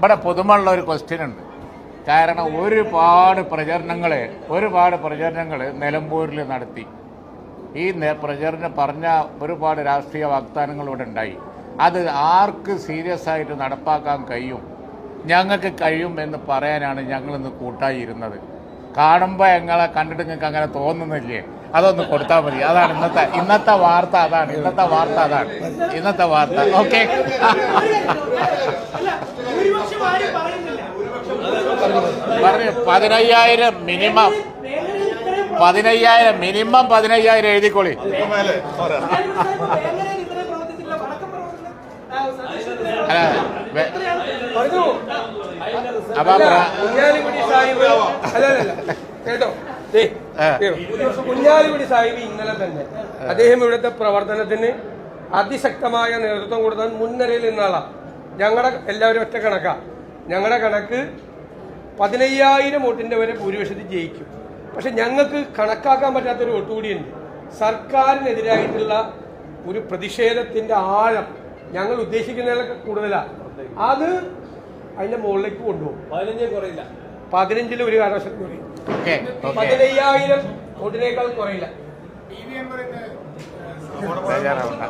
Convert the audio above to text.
ഇവിടെ പൊതുമുള്ള ഒരു ക്വസ്റ്റ്യൻ ഉണ്ട്. കാരണം ഒരുപാട് പ്രചരണങ്ങൾ ഒരുപാട് പ്രചരണങ്ങൾ നിലമ്പൂരിൽ നടത്തി. ഈ പ്രചരണം പറഞ്ഞ ഒരുപാട് രാഷ്ട്രീയ വാഗ്ദാനങ്ങൾ ഇവിടെ ഉണ്ടായി. അത് ആർക്ക് സീരിയസ് ആയിട്ട് നടപ്പാക്കാൻ കഴിയും? ഞങ്ങൾക്ക് കഴിയും എന്ന് പറയാനാണ് ഞങ്ങളിന്ന് കൂട്ടായി ഇരുന്നത്. കാണുമ്പോൾ ഞങ്ങളെ കണ്ടിട്ട് നിങ്ങൾക്ക് അങ്ങനെ തോന്നുന്നില്ലേ? അതൊന്ന് കൊടുത്താൽ മതി. അതാണ് ഇന്നത്തെ ഇന്നത്തെ വാർത്ത അതാണ് ഇന്നത്തെ വാർത്ത അതാണ്. ഇന്നത്തെ വാർത്ത. ഓക്കെ പറഞ്ഞു. പതിനയ്യായിരം മിനിമം. പതിനയ്യായിരം മിനിമം പതിനയ്യായിരം എഴുതിക്കോളി. അല്ല അപ്പൊ കേട്ടോ. കുഞ്ഞാലിക്കുട്ടി സാഹിബ് ഇന്നലെ തന്നെ അദ്ദേഹം ഇവിടുത്തെ പ്രവർത്തനത്തിന് അതിശക്തമായ നേതൃത്വം കൊടുത്താൽ മുൻനിരയിൽ നിന്നാളാണ് ഞങ്ങളുടെ എല്ലാവരും ഒറ്റ കണക്കാ. ഞങ്ങളുടെ കണക്ക് പതിനയ്യായിരം വോട്ടിന്റെ വരെ ഭൂരിപക്ഷത്തിൽ ജയിക്കും. പക്ഷെ ഞങ്ങൾക്ക് കണക്കാക്കാൻ പറ്റാത്തൊരു വോട്ട് കൂടിയുണ്ട്. സർക്കാരിനെതിരായിട്ടുള്ള ഒരു പ്രതിഷേധത്തിന്റെ ആഴം ഞങ്ങൾ ഉദ്ദേശിക്കുന്നതിലൊക്കെ കൂടുതലാണ് അത് അതിന്റെ മുകളിലേക്ക് കൊണ്ടുപോകും. പതിനഞ്ച് കുറയില്ല. പതിനഞ്ചിൽ ഒരു കാരണവശാലും കുറയും പതിനയ്യായിരം വോട്ടിനേക്കാൾ കുറയില്ല. ബേജാറാവണ്ട.